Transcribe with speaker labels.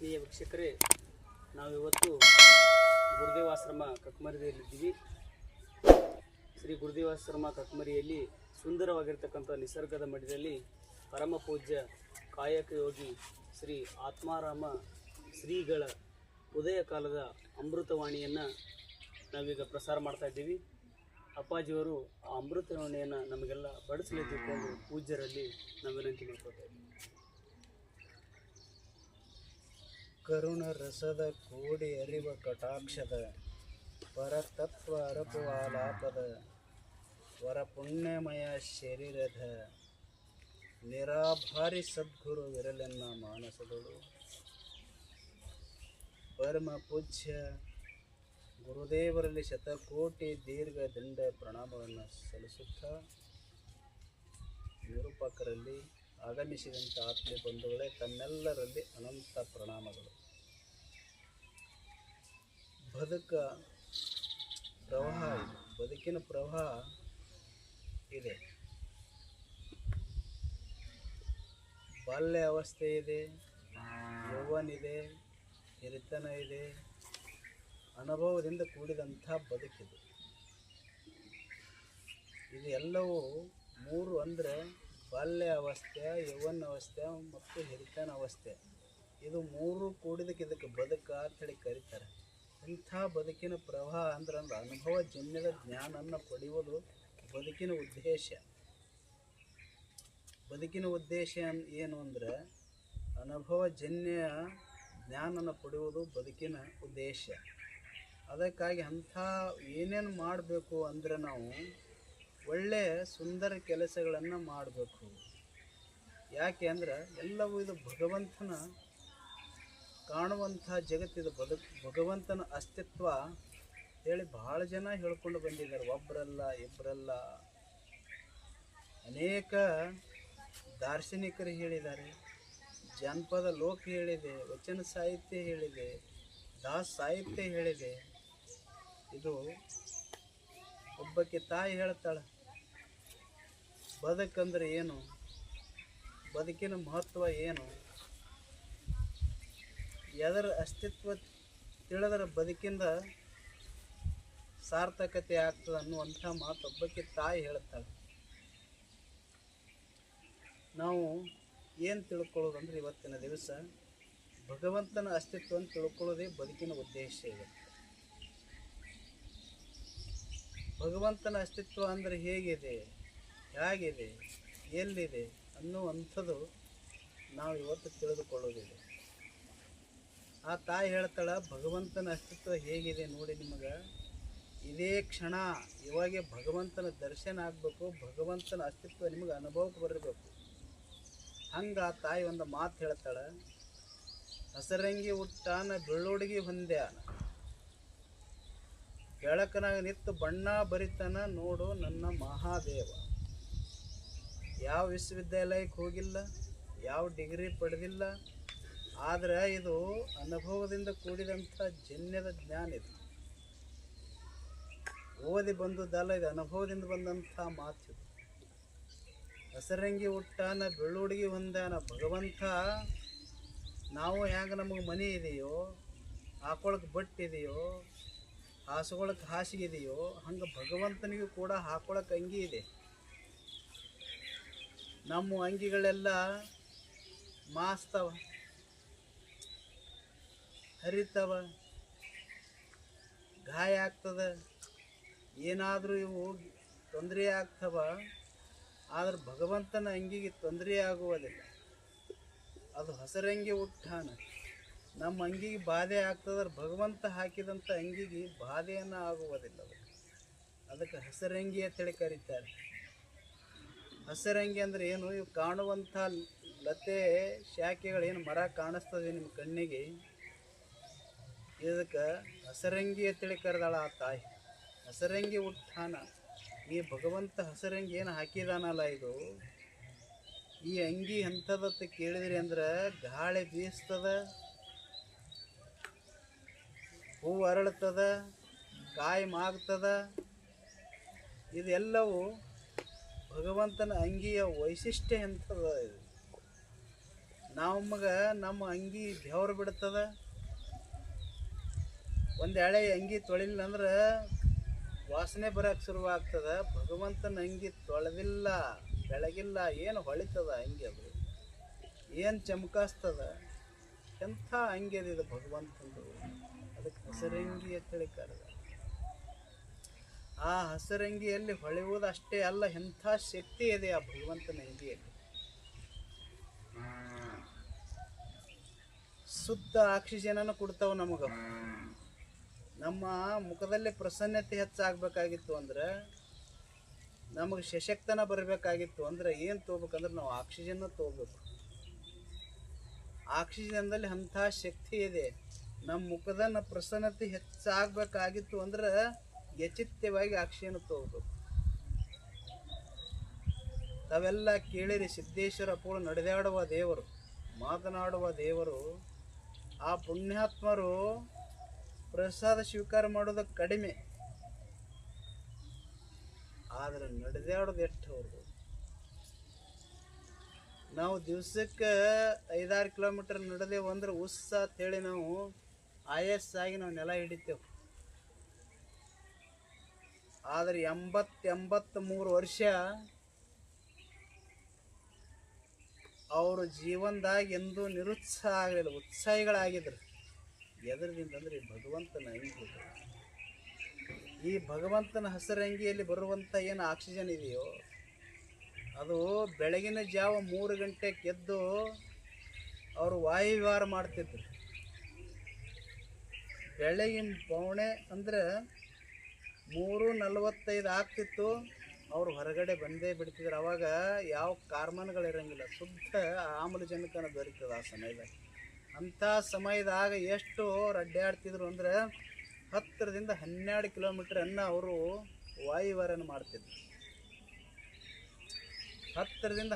Speaker 1: ಆತ್ಮೀಯ ವೀಕ್ಷಕರೇ ನಾವಿವತ್ತು ಗುರುದೇವಾಶ್ರಮ ಕಕ್ಮರಿಯಲ್ಲಿದ್ದೀವಿ ಶ್ರೀ ಗುರುದೇವಾಶ್ರಮ ಕಕ್ಮರಿಯಲ್ಲಿ ಸುಂದರವಾಗಿರ್ತಕ್ಕಂಥ ನಿಸರ್ಗದ ಮಡಿದಲ್ಲಿ ಪರಮ ಪೂಜ್ಯ ಕಾಯಕ ಯೋಗಿ ಶ್ರೀ ಆತ್ಮಾರಾಮ ಶ್ರೀಗಳ ಉದಯ ಕಾಲದ ಅಮೃತವಾಣಿಯನ್ನು ನಾವೀಗ ಪ್ರಸಾರ ಮಾಡ್ತಾ ಇದ್ದೀವಿ. ಅಪ್ಪಾಜಿಯವರು ಆ ಅಮೃತವಾಣಿಯನ್ನು ನಮಗೆಲ್ಲ ಬಡಿಸಲಿ ತಿಳ್ಕೊಂಡು ಪೂಜ್ಯರಲ್ಲಿ ನಾವು ವಿನಂತಿ ಮಾಡ್ಕೊಳ್ತಾ ಇದ್ದೀವಿ.
Speaker 2: ಕರುಣ ರಸದ ಕೋಡಿ ಅರಿವ ಕಟಾಕ್ಷದ, ಪರತತ್ವ ಅರಪುವ ಲಾಪದ ವರ ಪುಣ್ಯಮಯ ಶರೀರದ ನಿರಾಭಾರಿ ಸದ್ಗುರು ವಿರಲೆನ್ನ ಮಾನಸಗಳು. ಪರಮ ಪೂಜ್ಯ ಗುರುದೇವರಲ್ಲಿ ಶತಕೋಟಿ ದೀರ್ಘ ದಂಡ ಪ್ರಣಾಮವನ್ನು ಸಲ್ಲಿಸುತ್ತಾ ನಿರೂಪಕರಲ್ಲಿ ಆಗಮಿಸಿದಂಥ ಆತ್ಮೀಯ ಬಂಧುಗಳೇ ತಮ್ಮೆಲ್ಲರಲ್ಲಿ ಅನಂತ ಪ್ರಣಾಮಗಳು. ಬದುಕ ಪ್ರವಾಹ ಬದುಕಿನ ಪ್ರವಾಹ ಇದೆ. ಬಾಲ್ಯ ಅವಸ್ಥೆ ಇದೆ ಯೌವನ ಇದೆ ಹಿರಿತನ ಇದೆ, ಅನುಭವದಿಂದ ಕೂಡಿದಂಥ ಬದುಕಿದೆ. ಇದು ಎಲ್ಲವೂ ಮೂರು ಅಂದರೆ ಬಾಲ್ಯ ಅವಸ್ಥೆ, ಯೌವನ ಅವಸ್ಥೆ, ಮತ್ತು ಹಿರಿತನ ಅವಸ್ಥೆ. ಇದು ಮೂರು ಕೂಡಿದಕ್ಕೆ ಇದಕ್ಕೆ ಬದುಕ ಅಂತೇಳಿ ಕರೀತಾರೆ. ಇಂಥ ಬದುಕಿನ ಪ್ರವಾಹ ಅಂದ್ರೆ ಅಂದ್ರೆ ಅನುಭವ, ಜನ್ಯದ ಜ್ಞಾನನ ಪಡೆಯುವುದು ಬದುಕಿನ ಉದ್ದೇಶ. ಬದುಕಿನ ಉದ್ದೇಶ ಏನು ಅಂದರೆ ಅನುಭವ, ಜನ್ಯ ಜ್ಞಾನನ ಪಡೆಯುವುದು ಬದುಕಿನ ಉದ್ದೇಶ. ಅದಕ್ಕಾಗಿ ಅಂಥ ಏನೇನು ಮಾಡಬೇಕು ಅಂದರೆ ನಾವು ಒಳ್ಳೆಯ ಸುಂದರ ಕೆಲಸಗಳನ್ನು ಮಾಡಬೇಕು. ಯಾಕೆ ಅಂದ್ರೆ ಎಲ್ಲವೂ ಇದು ಭಗವಂತನ ಕಾಣುವಂಥ ಜಗತ್ತಿದು ಬದುಕು ಭಗವಂತನ ಅಸ್ತಿತ್ವ ಹೇಳಿ ಭಾಳ ಜನ ಹೇಳ್ಕೊಂಡು ಬಂದಿದ್ದಾರೆ. ಒಬ್ಬರಲ್ಲ ಇಬ್ಬರಲ್ಲ ಅನೇಕ ದಾರ್ಶನಿಕರು ಹೇಳಿದ್ದಾರೆ. ಜಾನಪದ ಲೋಕ ಹೇಳಿದೆ, ವಚನ ಸಾಹಿತ್ಯ ಹೇಳಿದೆ, ದಾಸ್ ಸಾಹಿತ್ಯ ಹೇಳಿದೆ. ಇದು ಒಬ್ಬಕ್ಕೆ ತಾಯಿ ಹೇಳ್ತಾಳೆ. ಬದುಕಂದ್ರೆ ಏನು? ಬದುಕಿನ ಮಹತ್ವ ಏನು? ಎದರ ಅಸ್ತಿತ್ವ ತಿಳಿದ್ರೆ ಬದುಕಿಂದ ಸಾರ್ಥಕತೆ ಆಗ್ತದೆ ಅನ್ನುವಂಥ ಮಾತು ಒಬ್ಬಕ್ಕೆ ತಾಯಿ ಹೇಳುತ್ತಾಳೆ. ನಾವು ಏನು ತಿಳ್ಕೊಳ್ಳೋದಂದ್ರೆ ಇವತ್ತಿನ ದಿವಸ ಭಗವಂತನ ಅಸ್ತಿತ್ವವನ್ನು ತಿಳ್ಕೊಳ್ಳೋದೇ ಬದುಕಿನ ಉದ್ದೇಶ ಇದೆ. ಭಗವಂತನ ಅಸ್ತಿತ್ವ ಅಂದರೆ ಹೇಗಿದೆ? ಹೇಗಿದೆ, ಎಲ್ಲಿದೆ ಅನ್ನುವಂಥದ್ದು ನಾವು ಇವತ್ತು ತಿಳಿದುಕೊಳ್ಳೋದಿದೆ ಆ ತಾಯಿ ಹೇಳ್ತಾಳೆ, ಭಗವಂತನ ಅಸ್ತಿತ್ವ ಹೇಗಿದೆ ನೋಡಿ ನಿಮಗೆ. ಇದೇ ಕ್ಷಣ ಇವಾಗೆ ಭಗವಂತನ ದರ್ಶನ ಆಗಬೇಕು, ಭಗವಂತನ ಅಸ್ತಿತ್ವ ನಿಮಗೆ ಅನುಭವಕ್ಕೆ ಬರಬೇಕು. ಹಂಗೆ ಆ ತಾಯಿ ಒಂದು ಮಾತು ಹೇಳ್ತಾಳೆ, ಹಸರಂಗಿ ಹುಟ್ಟಾನ ಬೆಳ್ಳುಡುಗಿ ಹೊಂದ್ಯಾನ ಬೆಳಕನಾಗ ನಿತ್ತು ಬಣ್ಣ ಬರಿತನ ನೋಡು ನನ್ನ ಮಹಾದೇವ. ಯಾವ ವಿಶ್ವವಿದ್ಯಾಲಯಕ್ಕೆ ಹೋಗಿಲ್ಲ, ಯಾವ ಡಿಗ್ರಿ ಪಡೆದಿಲ್ಲ, ಆದರೆ ಇದು ಅನುಭವದಿಂದ ಕೂಡಿದಂಥ ಜನ್ಯದ ಜ್ಞಾನ ಇದು. ಓದಿ ಬಂದದ್ದಲ್ಲ, ಇದು ಅನುಭವದಿಂದ ಬಂದಂಥ ಮಾತು ಹಸರಂಗಿ ಹುಟ್ಟಾನ, ಬೆಳ್ಳುಡುಗಿ ಹೊಂದಾನ ಭಗವಂತ, ನಾವು ಹೆಂಗೆ ನಮಗೆ ಮನೆ ಇದೆಯೋ ಹಾಕೊಳಕ್ಕೆ ಬಟ್ಟೆ ಇದೆಯೋ ಹಾಸಿಗೆ ಇದೆಯೋ, ಹಂಗೆ ಭಗವಂತನಿಗೂ ಕೂಡ ಹಾಕೊಳಕ್ಕೆ ಅಂಗಿ ಇದೆ. ನಮ್ಮ ಅಂಗಿಗಳೆಲ್ಲ ಮಾಸ್ತವ, ಹರಿತವ, ಗಾಯ ಆಗ್ತದ, ಏನಾದರೂ ಇವು ತೊಂದರೆ ಆಗ್ತವ, ಆದ್ರೆ ಭಗವಂತನ ಅಂಗಿಗೆ ತೊಂದರೆ ಆಗುವುದಿಲ್ಲ. ಅದು ಹಸರಂಗಿ ಉತ್ಥಾನ. ನಮ್ಮ ಅಂಗಿಗೆ ಬಾಧೆ ಆಗ್ತದ್ರೆ ಭಗವಂತ ಹಾಕಿದಂಥ ಅಂಗಿಗೆ ಬಾಧೆಯನ್ನು ಆಗುವುದಿಲ್ಲ. ಅದು. ಅದಕ್ಕೆ ಹಸರಂಗಿ ಅಂತೇಳಿ ಕರೀತಾರೆ. ಹಸರಂಗಿ ಅಂದ್ರೆ ಏನು? ಇವು ಕಾಣುವಂಥ ಲತೆ ಶಾಖೆಗಳೇನು ಮರ ಕಾಣಿಸ್ತದೆ ನಿಮ್ಮ ಕಣ್ಣಿಗೆ? ಇದಕ್ಕೆ ಹಸರಂಗಿ ಅಂತೇಳಿ ಕರೆದಾಳ ಆ ತಾಯಿ. ಹಸರಂಗಿ ಉತ್ಥಾನ. ಈ ಭಗವಂತ ಹಸರಂಗಿ ಏನು ಹಾಕಿದಾನಲ್ಲ ಇದು? ಈ ಅಂಗಿ ಎಂಥದತ್ತ ಕೇಳಿದ್ರಿ ಅಂದ್ರೆ ಗಾಳಿ ಬೀಸ್ತದ, ಹೂ ಅರಳ್ತದ, ಕಾಯಿ ಮಾಗ್ತದ, ಇದೆಲ್ಲವೂ ಭಗವಂತನ ಅಂಗಿಯ ವೈಶಿಷ್ಟ್ಯ ಎಂಥದ ಇದು? ನಮಗೆ ನಮ್ಮ ಅಂಗಿ ಬೆವರು ಬಿಡ್ತದ? ಒಂದು ಎಳೆ ಅಂಗಿ ತೊಳಿಲ್ಲ ಅಂದ್ರೆ ವಾಸನೆ ಬರಕ್ಕೆ ಶುರುವಾಗ್ತದ. ಭಗವಂತನ ಅಂಗಿ ತೊಳೆದಿಲ್ಲ, ಬೆಳಗಿಲ್ಲ, ಏನು ಹೊಳಿತದ ಅಂಗಿ ಅದು? ಏನು ಚಮಕಾಸ್ತದ? ಎಂಥ ಅಂಗಿ ಅದು ಇದು ಭಗವಂತಂದು? ಅದಕ್ಕೆ ಅಂತ ಹೇಳಿ ಕರೆದ. ಆ ಹಸರಂಗಿಯಲ್ಲಿ ಹೊಳೆಯುವುದು ಅಷ್ಟೇ ಅಲ್ಲ, ಎಂಥ ಶಕ್ತಿ ಇದೆ ಆ ಭಗವಂತನ ಹಿಂದಿಯಲ್ಲಿ? ಶುದ್ಧ ಆಕ್ಸಿಜನನ್ನು ಕೊಡ್ತಾವೆ ನಮಗೆ. ನಮ್ಮ ಮುಖದಲ್ಲಿ ಪ್ರಸನ್ನತೆ ಹೆಚ್ಚಾಗಬೇಕಾಗಿತ್ತು ಅಂದ್ರೆ, ನಮಗೆ ಸಶಕ್ತನ ಬರಬೇಕಾಗಿತ್ತು ಅಂದ್ರೆ ಏನು ತೊಗೋಬೇಕಂದ್ರೆ ನಾವು ಆಕ್ಸಿಜನ್ನ ತೊಗೋಬೇಕು. ಆಕ್ಸಿಜನ್ದಲ್ಲಿ ಅಂಥ ಶಕ್ತಿ ಇದೆ. ನಮ್ಮ ಮುಖದ ಪ್ರಸನ್ನತೆ ಹೆಚ್ಚಾಗಬೇಕಾಗಿತ್ತು ಅಂದ್ರೆ ಯಚಿತ್ಯವಾಗಿ ಆಕ್ಸಿಜನ್ ತೊಗೋಬೇಕು. ತಾವೆಲ್ಲ ಕೇಳಿರಿ, ಸಿದ್ದೇಶ್ವರ ಪೂರ್ಣ ನಡೆದಾಡುವ ದೇವರು, ಮಾತನಾಡುವ ದೇವರು, ಆ ಪುಣ್ಯಾತ್ಮರು ಪ್ರಸಾದ ಸ್ವೀಕಾರ ಮಾಡೋದು ಕಡಿಮೆ. ಆದರೆ ನಡೆದಾಡೋದು ಎಷ್ಟು ಅವ್ರದ್ದು ನಾವು ದಿವಸಕ್ಕೆ ಐದಾರು ಕಿಲೋಮೀಟರ್ ನಡೆದೇವು ಅಂದ್ರೆ ಉಸ್ಸ ಅಂತೇಳಿ ನಾವು ಆಯಸ್ಸಾಗಿ ನಾವು ನೆಲ ಹಿಡಿತೇವೆ. ಆದರೆ ಎಂಬತ್ತು ಮೂರು ವರ್ಷ ಅವರು ಜೀವನದಾಗ ಎಂದೂ ನಿರುತ್ಸಾಹ ಆಗಲಿಲ್ಲ, ಉತ್ಸಾಹಿಗಳಾಗಿದ್ರು ಎದರಿಂದ ಅಂದರೆ ಈ ಭಗವಂತನ ಅಂಗಿ. ಈ ಭಗವಂತನ ಹಸಿರಂಗಿಯಲ್ಲಿ ಬರುವಂಥ ಏನು ಆಕ್ಸಿಜನ್ ಇದೆಯೋ, ಅದು ಬೆಳಗಿನ ಜಾವ ಮೂರು ಗಂಟೆಗೆ ಎದ್ದು ಅವರು ವಾಯುವಿಹಾರ ಮಾಡ್ತಿದ್ರು ಬೆಳಗಿನ ಪೌಣೆ ಅಂದ್ರೆ ಮೂರು ನಲವತ್ತೈದು ಆಗ್ತಿತ್ತು. ಅವ್ರು ಹೊರಗಡೆ ಬಂದೇ ಬಿಡ್ತಿದ್ರು. ಅವಾಗ ಯಾವ ಕಾರ್ಮನ್ಗಳು ಇರಂಗಿಲ್ಲ. ಶುದ್ಧ ಆಮ್ಲಜನಕನ ದೊರೀತದೆ ಆ ಸಮಯದಾಗ. ಅಂಥ ಸಮಯದಾಗ ಎಷ್ಟು ಅವ್ರು ಅಡ್ಡಾಡ್ತಿದ್ರು ಅಂದರೆ ಹತ್ತಿರದಿಂದ ಹನ್ನೆರಡು ಕಿಲೋಮೀಟ್ರನ್ನು ಅವರು ವಾಯುವಾರನ ಮಾಡ್ತಿದ್ರು. ಹತ್ತರದಿಂದ